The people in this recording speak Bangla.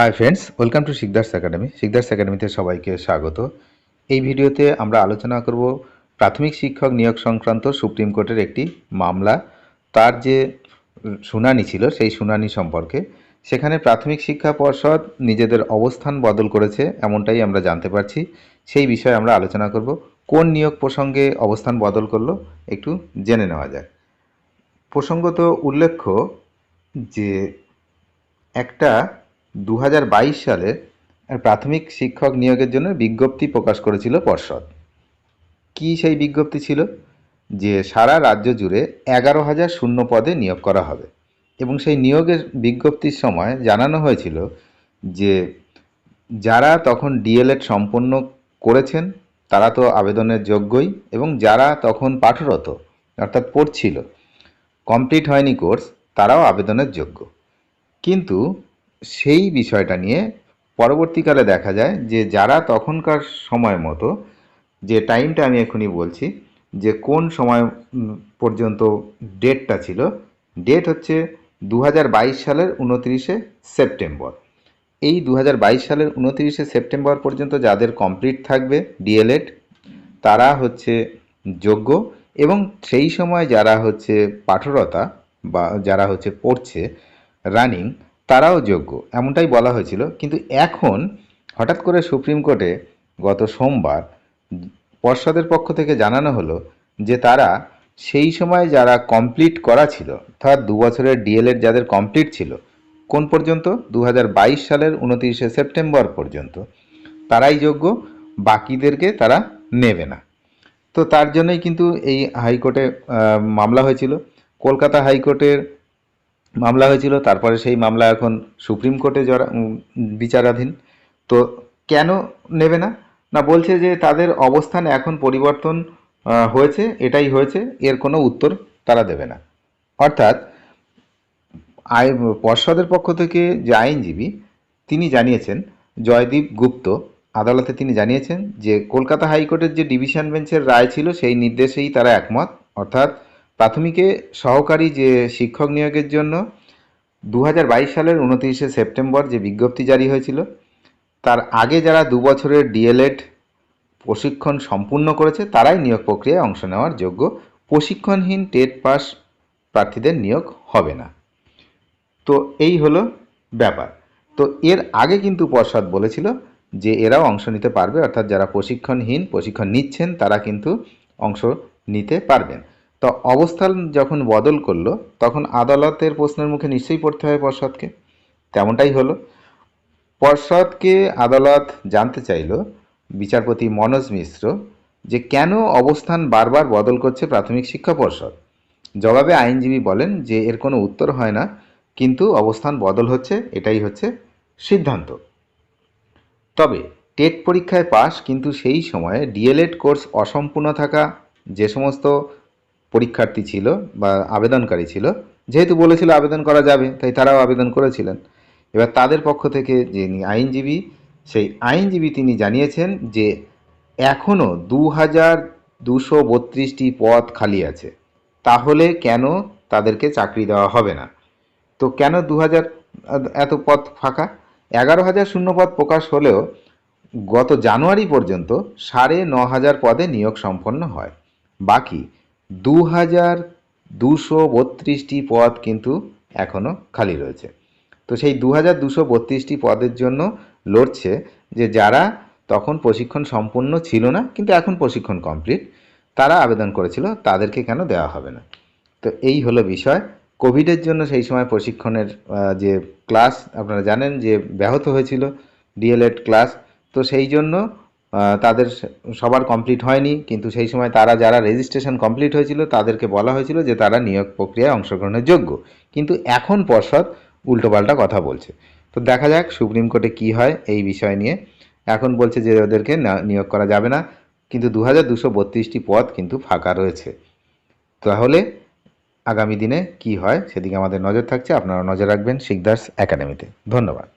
Hi friends welcome to Sikdar's academy Sikdar's একাডেমিতে সবাইকে স্বাগত। এই ভিডিওতে আমরা আলোচনা করব প্রাথমিক শিক্ষক নিয়োগ সংক্রান্ত সুপ্রিম কোর্টের একটি মামলা। তার যে শুনানি ছিল, সেই শুনানি সম্পর্কে। সেখানে প্রাথমিক শিক্ষা পর্ষদ নিজেদের অবস্থান বদল করেছে, এমনটাই আমরা জানতে পারছি। সেই বিষয়ে আমরা আলোচনা করব। কোন নিয়োগ প্রসঙ্গে অবস্থান বদল করল, একটু জেনে নেওয়া যাক। প্রসঙ্গত উল্লেখ্য যে একটা দু হাজার বাইশ সালে প্রাথমিক শিক্ষক নিয়োগের জন্য বিজ্ঞপ্তি প্রকাশ করেছিল পর্ষদ। কি সেই বিজ্ঞপ্তি ছিল? যে সারা রাজ্য জুড়ে এগারো হাজার শূন্য পদে নিয়োগ করা হবে। এবং সেই নিয়োগের বিজ্ঞপ্তির সময় জানানো হয়েছিল যে যারা তখন ডিএলএড সম্পন্ন করেছেন, তারা তো আবেদনের যোগ্যই এবং যারা তখন পাঠরত, অর্থাৎ পড়ছিল, কমপ্লিট হয়নি কোর্স, তারাও আবেদনের যোগ্য। কিন্তু সেই বিষয়টা নিয়ে পরবর্তীকালে দেখা যায় যে যারা তখনকার সময় মতো, যে টাইমটা আমি এখনই বলছি, যে কোন সময় পর্যন্ত ডেটটা ছিল ডেট হচ্ছে দু হাজার বাইশ সালের উনত্রিশে সেপ্টেম্বর। এই দু হাজার বাইশ সালের উনত্রিশে সেপ্টেম্বর পর্যন্ত যাদের কমপ্লিট থাকবে ডিএলএড তারা হচ্ছে যোগ্য এবং সেই সময় যারা হচ্ছে পাঠরতা বা যারা হচ্ছে পড়ছে রানিং তারাও যোগ্য, এমনটাই বলা হয়েছিল। কিন্তু এখন হঠাৎ করে সুপ্রিম কোর্টে গত সোমবার পর্ষদের পক্ষ থেকে জানানো হলো যে তারা সেই সময় যারা কমপ্লিট করা ছিল, অর্থাৎ দু বছরের ডিএলএড যাদের কমপ্লিট ছিল, কোন পর্যন্ত? দু হাজার বাইশ সালের উনত্রিশে সেপ্টেম্বর পর্যন্ত। তারাই যোগ্য, বাকিদেরকে তারা নেবে না। তো তার জন্যই কিন্তু এই হাইকোর্টে মামলা হয়েছিল। কলকাতা হাইকোর্টের মামলা হয়েছিল, তারপরে সেই মামলা এখন সুপ্রিম কোর্টে জরা বিচারাধীন। তো কেন নেবে না? না, বলছে যে তাদের অবস্থান এখন পরিবর্তন হয়েছে, এটাই হয়েছে, এর কোনো উত্তর তারা দেবে না। অর্থাৎ, আই, পর্ষদের পক্ষ থেকে যে আইনজীবী, তিনি জানিয়েছেন, জয়দীপ গুপ্ত, আদালতে তিনি জানিয়েছেন যে, কলকাতা হাইকোর্টের যে ডিভিশন বেঞ্চের রায় ছিল, সেই নির্দেশেই তারা একমত। অর্থাৎ প্রাথমিকে সহকারী যে শিক্ষক নিয়োগের জন্য দু হাজার বাইশ সালের উনত্রিশে সেপ্টেম্বর যে বিজ্ঞপ্তি জারি হয়েছিল, তার আগে যারা দু বছরের ডিএলএড প্রশিক্ষণ সম্পূর্ণ করেছে, তারাই নিয়োগ প্রক্রিয়ায় অংশ নেওয়ার যোগ্য প্রশিক্ষণহীন টেট পাস প্রার্থীদের নিয়োগ হবে না। তো এই হলো ব্যাপার। তো এর আগে কিন্তু পর্ষদ বলেছিল যে এরাও অংশ নিতে পারবে, অর্থাৎ যারা প্রশিক্ষণহীন প্রশিক্ষণ নিচ্ছেন, তারা কিন্তু অংশ নিতে পারবেন। তো অবস্থান যখন বদল করল, তখন আদালতের প্রশ্নের মুখে নিশ্চয়ই পড়তে হয় পর্ষদকে তেমনটাই হলো। পর্ষদকে আদালত জানতে চাইল বিচারপতি মনোজ মিশ্র যে কেন অবস্থান বারবার বদল করছে প্রাথমিক শিক্ষা পর্ষদ। জবাবে আইনজীবী বলেন যে এর কোনো উত্তর হয় না, কিন্তু অবস্থান বদল হচ্ছে, এটাই হচ্ছে সিদ্ধান্ত। তবে টেট পরীক্ষায় পাস কিন্তু সেই সময়ে ডিএলএড কোর্স অসম্পূর্ণ থাকা, যে সমস্ত পরীক্ষার্থী ছিল বা আবেদনকারী ছিল, যেহেতু বলেছিল আবেদন করা যাবে, তাই তারাও আবেদন করেছিলেন। এবার তাদের পক্ষ থেকে যিনি আইনজীবী, সেই আইনজীবী তিনি জানিয়েছেন যে এখনও দু হাজার দুশো বত্রিশটি পদ খালি আছে। তাহলে কেন তাদেরকে চাকরি দেওয়া হবে না? তো কেন দু হাজার এত পদ ফাঁকা? এগারো হাজার শূন্য পদ প্রকাশ হলেও গত জানুয়ারি পর্যন্ত সাড়ে ন হাজার পদে নিয়োগ সম্পন্ন হয়। বাকি দু হাজার দুশো বত্রিশটি পদ কিন্তু এখনও খালি রয়েছে। তো সেই দু হাজার দুশো বত্রিশটি পদের জন্য লড়ছে যে যারা তখন প্রশিক্ষণ সম্পূর্ণ ছিল না, কিন্তু এখন প্রশিক্ষণ কমপ্লিট, তারা আবেদন করেছিল, তাদেরকে কেন দেওয়া হবে না? তো এই হলো বিষয়। কোভিডের জন্য সেই সময় প্রশিক্ষণের যে ক্লাস, আপনারা জানেন যে ব্যাহত হয়েছিল, ডিএলএড ক্লাস, তো সেই জন্য তাদের সবার কমপ্লিট হয়নি, কিন্তু সেই সময় তারা যারা রেজিস্ট্রেশন কমপ্লিট হয়েছিল, তাদেরকে বলা হয়েছিল যে তারা নিয়োগ প্রক্রিয়ায় অংশগ্রহণের যোগ্য। কিন্তু এখন পর্ষদ উল্টোপাল্টা কথা বলছে। তো দেখা যাক সুপ্রিম কোর্টে কি হয় এই বিষয় নিয়ে। এখন বলছে যে ওদেরকে নিয়োগ করা যাবে না, কিন্তু দু হাজার দুশো বত্রিশটি পদ কিন্তু ফাঁকা রয়েছে। তাহলে আগামী দিনে কি হয় সেদিকে আমাদের নজর থাকছে। আপনারা নজর রাখবেন শিকদার্স একাডেমিতে। ধন্যবাদ।